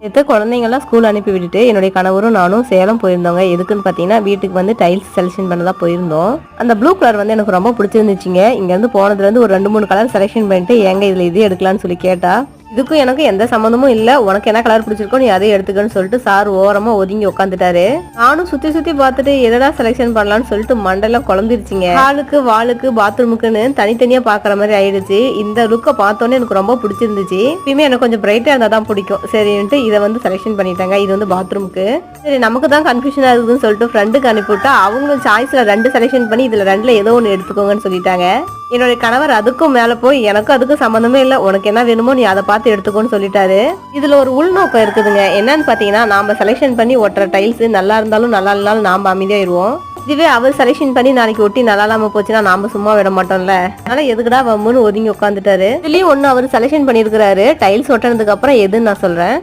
நேற்று குழந்தைங்கள்லாம் ஸ்கூல் அனுப்பி விட்டுட்டு என்னுடைய கணவரும் நானும் சேலம் போயிருந்தோங்க. எதுக்குன்னு பார்த்தீங்கன்னா வீட்டுக்கு வந்து டைல்ஸ் செலெக்ஷன் பண்ண தான் போயிருந்தோம். அந்த ப்ளூ கலர் வந்து எனக்கு ரொம்ப பிடிச்சிருந்துச்சுங்க. இங்கேருந்து போனதுலேருந்து ஒரு ரெண்டு மூணு கலர் செலெக்ஷன் பண்ணிட்டு எங்கே இதில் இது எடுக்கலாம்னு சொல்லி கேட்டால் இதுக்கும் எனக்கு எந்த சம்மந்தமும் இல்லை. உனக்கு என்ன கலர் பிடிச்சிருக்கோ நீ அதை எடுத்துக்கன்னு சொல்லிட்டு சார் ஓரமா ஒதுங்கி உட்காந்துட்டாரு நானும் சுத்தி சுத்தி பார்த்துட்டு எதடா செலெக்ஷன் பண்ணலாம்னு சொல்லிட்டு மண்டலம் குழம்பிருச்சுங்க. ஹாலுக்கு வாளுக்கு பாத்ரூமுக்குன்னு தனித்தனியா பாக்குற மாதிரி ஆயிடுச்சு. இந்த லுக்கை பார்த்தோன்னே எனக்கு ரொம்ப பிடிச்சிருந்துச்சு. இப்பயுமே எனக்கு கொஞ்சம் பிரைட்டா இருந்தா தான் பிடிக்கும். சரின்ட்டு இதை வந்து செலெக்ஷன் பண்ணிட்டாங்க. இது வந்து பாத்ரூமுக்கு சரி நமக்கு தான் கன்ஃபியூஷனா இருக்குதுன்னு சொல்லிட்டு ஃப்ரெண்டுக்கு அனுப்பிவிட்டா அவங்க சாய்ஸ்ல ரெண்டு செலெக்ஷன் பண்ணி இதுல ரெண்டுல ஏதோ ஒன்று எடுத்துக்கோங்கன்னு சொல்லிட்டாங்க. என்னுடைய கணவர் அதுக்கும் மேல போய் எனக்கும் அதுக்கும் சம்மந்தமே இல்லை. உனக்கு என்ன வேணுமோ நீ அதை பார்த்து எடுத்துக்கோன்னு சொல்லிட்டாரு. இதுல ஒரு உள்நோக்கம் இருக்குதுங்க. என்னன்னு பாத்தீங்கன்னா நாம செலெக்ஷன் பண்ணி ஒட்டுற டைல்ஸ் நல்லா இருந்தாலும் நல்லா இருந்தாலும் நாம அமைதியாயிருவோம். இதுவே அவர் செலெக்ஷன் பண்ணி நாளைக்கு ஒட்டி நல்லா இல்லாம போச்சுன்னா நாம சும்மா விட மாட்டோம்ல. அதனால எதுக்குடா வம்முன்னு ஒதுங்கி உட்காந்துட்டாரு இதுலயும் ஒண்ணு அவர் செலெக்ஷன் பண்ணிருக்கிறாரு டைல்ஸ் ஒட்டினதுக்கு அப்புறம் எதுன்னு நான் சொல்றேன்.